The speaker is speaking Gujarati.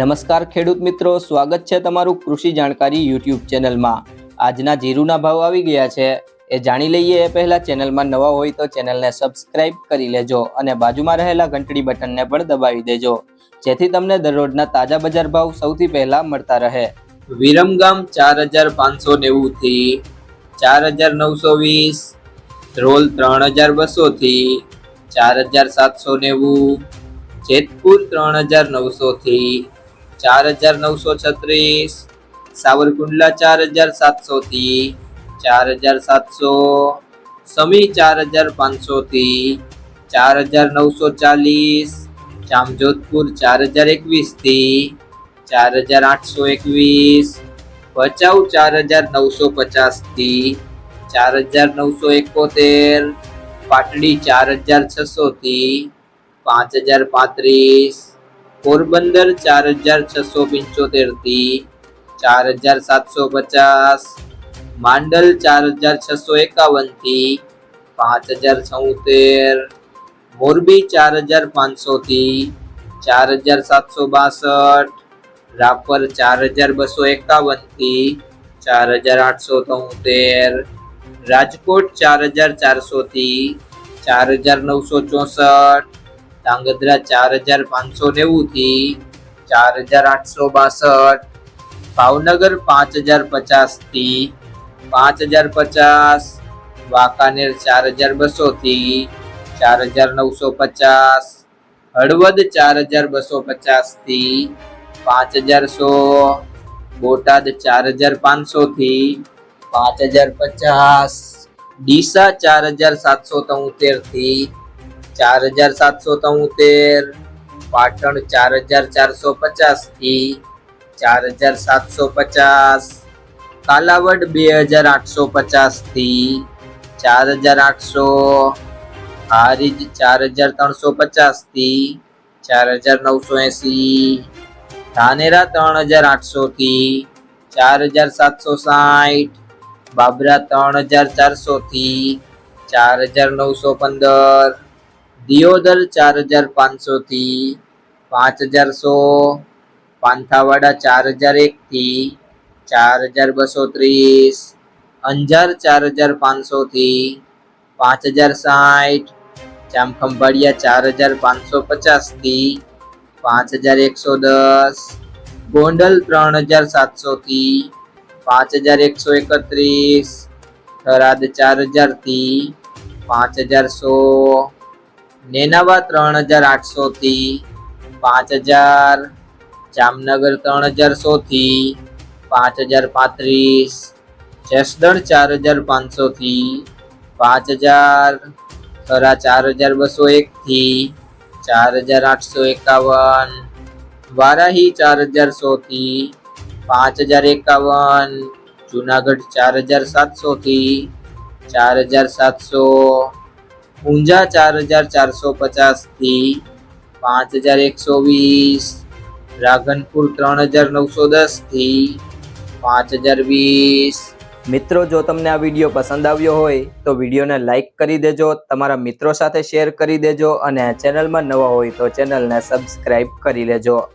નમસ્કાર ખેડૂત મિત્રો, સ્વાગત છે તમારું કૃષિ જાણકારી યુટ્યુબ ચેનલમાં. આજના જીરુના ભાવ આવી ગયા છે. એ જાણી લઈએ એ પહેલાં ચેનલમાં નવા હોય તો ચેનલને સબસ્ક્રાઇબ કરી લેજો અને બાજુમાં રહેલા ઘંટડી બટનને પણ દબાવી દેજો. જેથી તમને દરરોજના તાજા બજાર ભાવ સૌથી પહેલાં મળતા રહે. વિરમગામ ચાર હજાર પાંચસો નેવુંથી ચાર હજાર નવસો વીસ ધ્રોલ ત્રણ હજાર બસોથી ચાર હજાર સાતસો નેવું, જેતપુર ત્રણ હજાર નવસો થી ચાર હજાર નવસો છત્રીસ સાવરકુંડલા ચાર હજાર સાતસો થી ચાર હજાર સાતસો સમી ચાર હજાર પાંચસો થી ચાર હજાર નવસો ચાલીસ જામજોધપુર ચાર હજાર એકવીસથી ચાર હજાર આઠસો એકવીસ ભચાઉ ચાર હજાર નવસો પચાસથી ચાર હજાર નવસો એકોતેર પાટડી ચાર હજાર છસો થી પાંચ હજાર પાંત્રીસ પોરબંદર ચાર હજાર છસો પંચોતેરથી ચાર હજાર સાતસો પચાસ. માંડલ ચાર હજાર છસો એકાવનથી પાંચ હજાર છોતેર. મોરબી ચાર હજાર પાંચસો થી ચાર હજાર સાતસો બાસઠ. રાપર ચાર હજાર બસો એકાવનથી ચાર હજાર આઠસો તોતેર. રાજકોટ ચાર હજાર ચારસો થી ચાર હજાર નવસો ચોસઠ. ધાંગધ્રા ચાર હજાર પાંચસો નેવું થી ચાર હજાર આઠસો બાસઠ, ભાવનગર પાંચ હજાર પચાસથી પાંચ હજાર પચાસ, વાંકાનેર ચાર હજાર બસો થી ચાર હજાર નવસો પચાસ, હળવદ ચાર હજાર બસો પચાસથી પાંચ હજાર સો, બોટાદ ચાર હજાર પાંચસો થી પાંચ હજાર પચાસ, ડીસા ચાર હજાર સાતસો તોતેરથી ચાર હજાર સાતસો તોતેર પાટણ ચાર હજાર ચારસો પચાસથી ચાર હજાર સાતસો પચાસ, કાલાવડ બે હજાર આઠસો પચાસથી ચાર હજાર આઠસો, હારીજ ચાર હજાર ત્રણસો પચાસથી ચાર હજાર નવસો એસી, ધાનેરા ત્રણ હજાર આઠસો થી ચાર હજાર સાતસો સાઠ, બાબરા ત્રણ હજાર ચારસો થી ચાર હજાર નવસો પંદર દિયોદર ચાર હજાર પાંચસો થી પાંચ હજાર સો, પાંથાવાડા ચાર હજાર એક થી ચાર હજાર બસો ત્રીસ, અંજાર ચાર હજાર પાંચસો થી પાંચ હજાર સાઠ, જામખંભાળિયા ચાર હજાર પાંચસો પચાસથી પાંચ હજાર એકસો દસ, ગોંડલ ત્રણ હજાર સાતસો થી પાંચ હજાર એકસો એકત્રીસ, થરાદ ચાર હજારથી પાંચ હજાર સો નેનાવા ત્રણ હજાર આઠસો થી, પાંચ હજાર, જામનગર ત્રણ હજાર સો થી, પાંચ હજાર પાંત્રીસ, જસદણ ચાર હજાર પાંચસો થી, પાંચ હજાર થરા ચાર હજાર બસો એક થી, ચાર હજાર આઠસો એકાવન, વારાહી ચાર હજાર સો થી, પાંચ હજાર એકાવન, જુનાગઢ ચાર હજાર સાતસો થી, ચાર હજાર સાતસો ઊંઝા ચાર હજાર ચારસો પચાસથી પાંચ હજાર એકસો વીસ રાધનપુર ત્રણ હજાર નવસો દસથી પાંચ હજાર વીસ. મિત્રો, જો તમને આ વીડિયો પસંદ આવ્યો હોય, તો વિડીયોને લાઇક કરી દેજો, તમારા મિત્રો સાથે શેર કરી દેજો અને ચેનલમાં નવા હોય તો ચેનલને સબસ્ક્રાઈબ કરી લેજો.